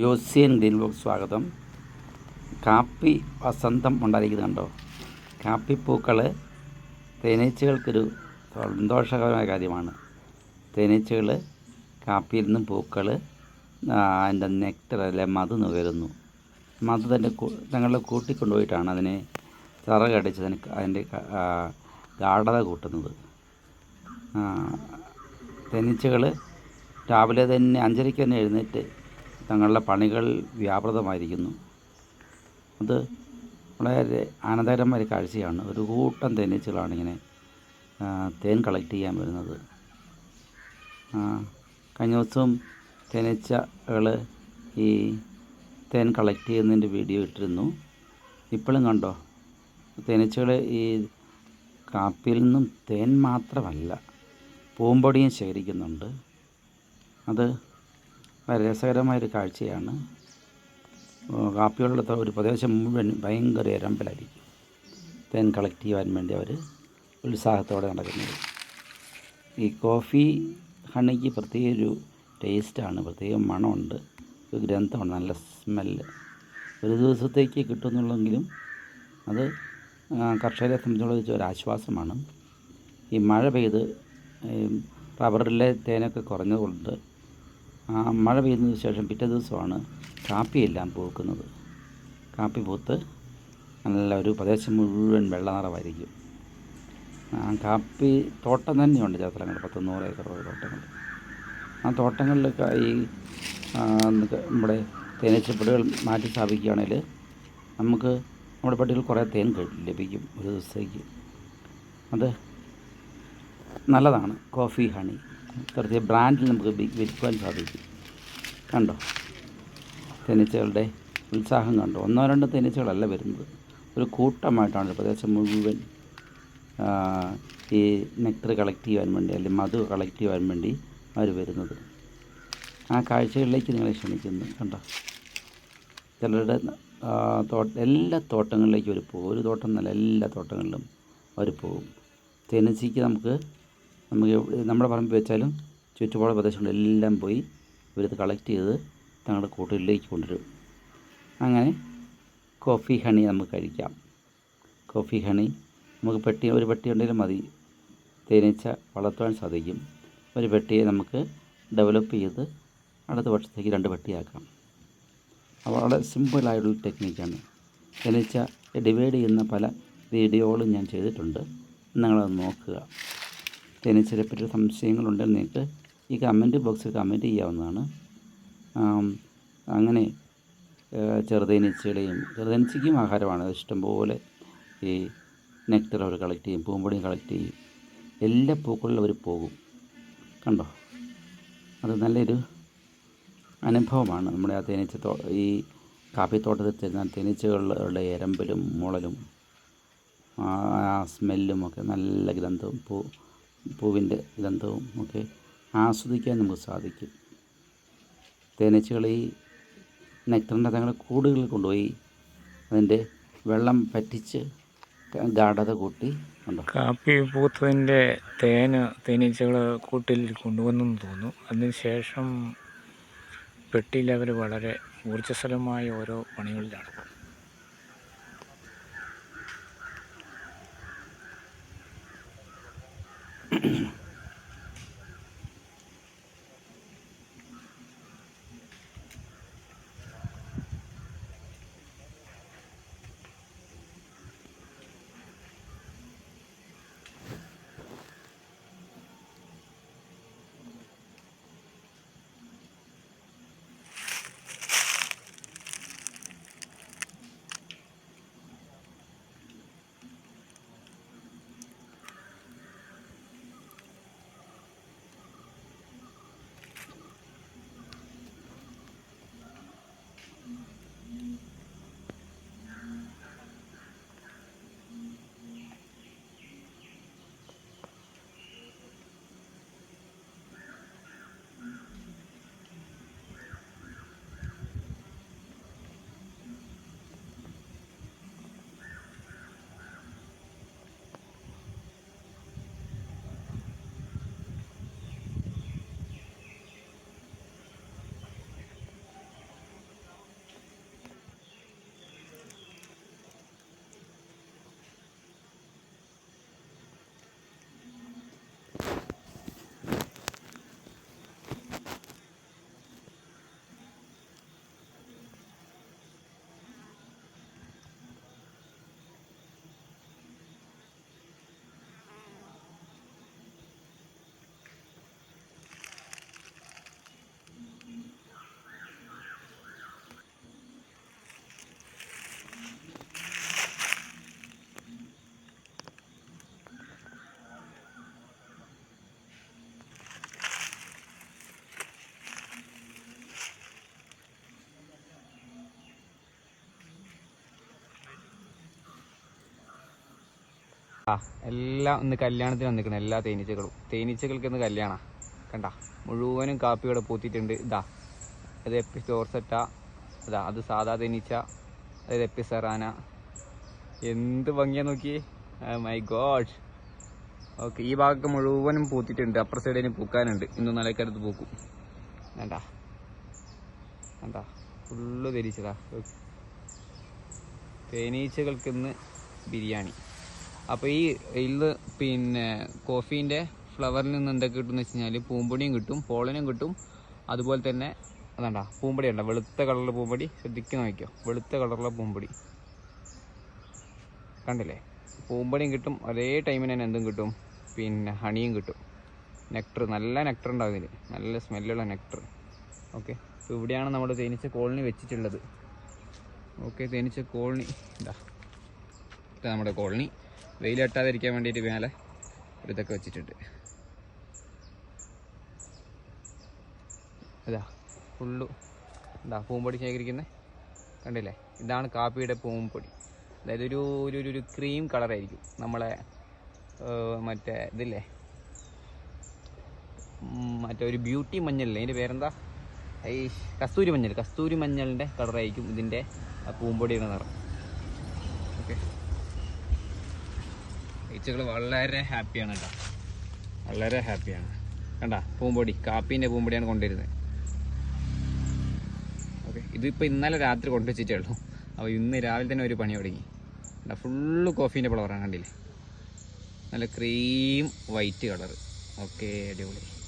യോസിയൻ green box സ്വാഗതം. കാപ്പി വസന്തം ഉണ്ടായിരിക്കുന്നുണ്ടോ കാപ്പിപ്പൂക്കൾ തേനീച്ചകൾക്കൊരു സന്തോഷകരമായ കാര്യമാണ്. തേനീച്ചകൾ കാപ്പിയിൽ നിന്നും പൂക്കൾ അതിന്റെ നെക്ടർ അല്ലെ മധു നുകരുന്നു മധു തന്നെ തങ്ങളുടെ കൂട്ടിൽ കൊണ്ടുപോയിട്ടാണ് അതിനെ ചിറകടിച്ച് അതിന് അതിന്റെ ഗാഠത കൂട്ടുന്നത്. തേനീച്ചകൾ രാവിലെ തന്നെ അഞ്ചരയ്ക്ക് തന്നെ എഴുന്നേറ്റ് തങ്ങളുടെ പണികൾ വ്യാപൃതമായിരിക്കുന്നു. അത് വളരെ ആനന്ദകരമായ ഒരു കാഴ്ചയാണ്. ഒരു കൂട്ടം തേനീച്ചകളാണ് ഇങ്ങനെ തേൻ കളക്ട് ചെയ്യാൻ വരുന്നത്. കഴിഞ്ഞ ദിവസവും തേനീച്ചകൾ ഈ തേൻ കളക്ട് ചെയ്യുന്നതിന്റെ വീഡിയോ ഇട്ടിരുന്നു. ഇപ്പോഴും കണ്ടോ? തേനീച്ചകൾ ഈ കാപ്പിയിൽ നിന്നും തേൻ മാത്രമല്ല പൂമ്പൊടിയും ശേഖരിക്കുന്നുണ്ട്. അത് വളരെ രസകരമായൊരു കാഴ്ചയാണ്. ഓ, കാപ്പികളുടെ ഒരു പ്രദേശം മുഴുവൻ ഭയങ്കര ഇരമ്പലായിരിക്കും തേൻ കളക്ട് ചെയ്യാൻ വേണ്ടി അവർ ഉത്സാഹത്തോടെ നടക്കുന്നത്. ഈ കോഫി ഹണിക്ക് പ്രത്യേക ഒരു ടേസ്റ്റാണ്. പ്രത്യേക മണമുണ്ട്. ഒരു ഗ്രന്ഥമാണ്. നല്ല സ്മെല്ല്. ഒരു ദിവസത്തേക്ക് കിട്ടുന്നുള്ളെങ്കിലും അത് കർഷകരെ സംബന്ധിച്ചുള്ള ഒരു ആശ്വാസമാണ് ഈ മഴ പെയ്ത് റബ്ബറിലെ തേനൊക്കെ കുറഞ്ഞതുകൊണ്ട് മഴ പെയ്തതിന് ശേഷം പിറ്റേ ദിവസമാണ് കാപ്പിയെല്ലാം പൂക്കുന്നത് കാപ്പി പൂത്ത് നല്ല ഒരു പ്രദേശം മുഴുവൻ വെള്ള നിറമായിരിക്കും ആ കാപ്പി തോട്ടം തന്നെയുണ്ട് ചില സ്ഥലങ്ങൾ പത്ത് ഏക്കർ ഏക്കറോളം തോട്ടങ്ങൾ. ആ തോട്ടങ്ങളിലൊക്കെ ഈ നമ്മുടെ തേനച്ചപ്പടികൾ മാറ്റി സ്ഥാപിക്കുകയാണെങ്കിൽ നമുക്ക് നമ്മുടെ പട്ടികൾ കുറേ തേൻ ലഭിക്കും ഒരു ദിവസത്തേക്ക്. അത് നല്ലതാണ്. Coffee honey. പ്രത്യേക ബ്രാൻഡിൽ നമുക്ക് വിൽക്കുവാൻ സാധിക്കും. കണ്ടോ? തേനീച്ചകളുടെ ഉത്സാഹം കണ്ടോ? ഒന്നോ രണ്ടോ തേനീച്ചകളല്ല വരുന്നത്. ഒരു കൂട്ടമായിട്ടാണ് പ്രദേശം മുഴുവൻ ഈ നെക്ടർ കളക്ട് ചെയ്യാൻ വേണ്ടി അല്ലെങ്കിൽ മധു കളക്ട് ചെയ്യാൻ വേണ്ടി അവർ വരുന്നത്. ആ കാഴ്ചകളിലേക്ക് നിങ്ങളെ ക്ഷണിക്കുന്നു. കണ്ടോ? ചിലരുടെ തോട്ട എല്ലാ തോട്ടങ്ങളിലേക്കും അവർ പോകും. ഒരു തോട്ടം എന്നല്ല എല്ലാ തോട്ടങ്ങളിലും അവർ പോകും. തേനീച്ചയ്ക്ക് നമുക്ക് നമുക്ക് നമ്മുടെ പറമ്പിൽ വെച്ചാലും ചുറ്റുപാട് പ്രദേശങ്ങളെല്ലാം പോയി ഇവരത് കളക്ട് ചെയ്ത് തങ്ങളുടെ കൂട്ടുകളിലേക്ക് കൊണ്ടുവരും. അങ്ങനെ കോഫി ഹണി നമുക്ക് കഴിക്കാം. കോഫി ഹണി നമുക്ക് പെട്ടി ഒരു പെട്ടി ഉണ്ടെങ്കിലും മതി. തേനീച്ച വളർത്തുവാൻ സാധിക്കും. ഒരു പെട്ടിയെ നമുക്ക് ഡെവലപ്പ് ചെയ്ത് അടുത്ത വർഷത്തേക്ക് രണ്ട് പെട്ടിയാക്കാം. വളരെ സിമ്പിളായിട്ടുള്ള ടെക്നിക്കാണ് തേനീച്ച ഡിവൈഡ് ചെയ്യുന്ന പല വീഡിയോകളും ഞാൻ ചെയ്തിട്ടുണ്ട്. നിങ്ങളത് നോക്കുക. തേനീച്ചയെ പറ്റി സംശയങ്ങളുണ്ടെങ്കിൽ നിങ്ങൾക്ക് ഈ കമന്റ് ബോക്സിൽ കമന്റ് ചെയ്യാവുന്നതാണ് അങ്ങനെ ചെറുതേനീച്ചകളെയും ചെറുതേനീച്ചയ്ക്കും ആഹാരമാണ് ഇഷ്ടം ഇഷ്ടംപോലെ. ഈ നെക്ടർ അവർ കളക്ട് ചെയ്യും പൂമ്പൊടി കളക്ട് ചെയ്യും. എല്ലാ പൂക്കളിലും അവർ പോകും. കണ്ടോ? അത് നല്ലൊരു അനുഭവമാണ്. നമ്മുടെ ആ തേനീച്ച ഈ കാപ്പിത്തോട്ടത്തിൽ തരുന്ന തേനീച്ചകളുടെ എരമ്പലും മുളലും ആ സ്മെല്ലും ഒക്കെ നല്ല ഗ്രന്ഥവും പൂ പൂവിന്റെ ഗന്ധവും ഒക്കെ ആസ്വദിക്കാൻ നമുക്ക് സാധിക്കും. തേനീച്ചകൾ ഈ നെക്ടറിന്റെ തങ്ങളുടെ കൂടുകളിൽ കൊണ്ടുപോയി അതിന്റെ വെള്ളം പറ്റിച്ച് ഗാഠത കൂട്ടി കാപ്പി പൂത്തതിന്റെ തേന് തേനീച്ചകൾ കൂട്ടിൽ കൊണ്ടുവന്നെന്ന് തോന്നുന്നു. അതിനുശേഷം പെട്ടിയിൽ അവർ വളരെ ഊർജസ്വലമായ ഓരോ പണികളിലാണ്. mm ആ എല്ലാം ഇന്ന് കല്യാണത്തിന് വന്നിരിക്കണം എല്ലാ തേനീച്ചകളും. തേനീച്ചകൾക്ക് ഇന്ന് കല്യാണ. കണ്ട? മുഴുവനും കാപ്പി കാപ്പിയോടെ പൂത്തിയിട്ടുണ്ട്. ഇതാ. അത് എപ്പി ചോർസെറ്റ ഇതാ അത് സാധാ തേനീച്ച. അത് എപ്പി സെറാന. എന്ത് ഭംഗിയാ നോക്കി മൈ ഗോഡ് ഓക്കെ ഈ ഭാഗത്ത് മുഴുവനും പൂത്തിയിട്ടുണ്ട്. അപ്പുറ സൈഡിന് പൂക്കാനുണ്ട്. ഇന്ന് നിലക്കടുത്ത് പൂക്കും. വേണ്ട വേണ്ട ഫുള്ള് തേനീച്ചതാ തേനീച്ചകൾക്ക് ഇന്ന് ബിരിയാണി. അപ്പോൾ ഈ ഇത് പിന്നെ കോഫീന്റെ ഫ്ലവറിൽ നിന്ന് എന്തൊക്കെ കിട്ടും എന്ന് വെച്ച് കഴിഞ്ഞാൽ പൂമ്പൊടിയും കിട്ടും പോളനും കിട്ടും. അതുപോലെ തന്നെ അതാണ്ട പൂമ്പൊടി ഉണ്ടോ വെളുത്ത കളറിലെ പൂമ്പൊടി ശ്രദ്ധിക്ക് നോക്കിയോ വെളുത്ത കളറിലെ പൂമ്പൊടി. കണ്ടില്ലേ? പൂമ്പൊടിയും കിട്ടും അതേ ടൈമിന് തന്നെ എന്തും കിട്ടും. പിന്നെ ഹണിയും കിട്ടും. നെക്ടർ നല്ല നെക്ടർ ഉണ്ടാവും നല്ല സ്മെല്ലുള്ള നെക്ടർ ഓക്കെ അപ്പോൾ ഇവിടെയാണ് നമ്മൾ തേനീച്ച കോളനി വെച്ചിട്ടുള്ളത്. ഓക്കെ തേനീച്ച കോളനി. ഇതാ. ഇതാ നമ്മുടെ കോളനി. വെയിൽ തട്ടാതിരിക്കാൻ വേണ്ടിയിട്ട് മേലെ ഒരു ഇതൊക്കെ വെച്ചിട്ടുണ്ട്. അതാ ഫുള്ളു എന്താ പൂമ്പൊടി ശേഖരിക്കുന്നത് കണ്ടില്ലേ? ഇതാണ് കാപ്പിയുടെ പൂമ്പൊടി. അതായത് ഒരു ഒരു ഒരു- ക്രീം കളറായിരിക്കും നമ്മളെ മറ്റേ ഇതില്ലേ? മറ്റേ ഒരു ബ്യൂട്ടി മഞ്ഞളില്ലേ? അതിന്റെ പേരെന്താ? ഈ കസ്തൂരി മഞ്ഞൾ. കസ്തൂരി മഞ്ഞളിന്റെ കളറായിരിക്കും ഇതിന്റെ പൂമ്പൊടിയുടെ നിറം ഓക്കെ ഈച്ചകൾ വളരെ ഹാപ്പിയാണ് കേട്ടോ. വളരെ ഹാപ്പിയാണ്. കണ്ട പൂമ്പൊടി. കാപ്പീന്റെ പൂമ്പൊടിയാണ് കൊണ്ടുവരുന്നത്. ഓക്കെ ഇതിപ്പോൾ ഇന്നലെ രാത്രി കൊണ്ടുവച്ചിട്ടേ ഉള്ളൂ. അപ്പോൾ ഇന്ന് രാവിലെ തന്നെ ഒരു പണി തുടങ്ങി. കണ്ട ഫുള്ള് കോഫീന്റെ ഫ്ലവറാണ് കണ്ടില്ലേ? നല്ല ക്രീം വൈറ്റ് കളർ ഓക്കെ അടിപൊളി.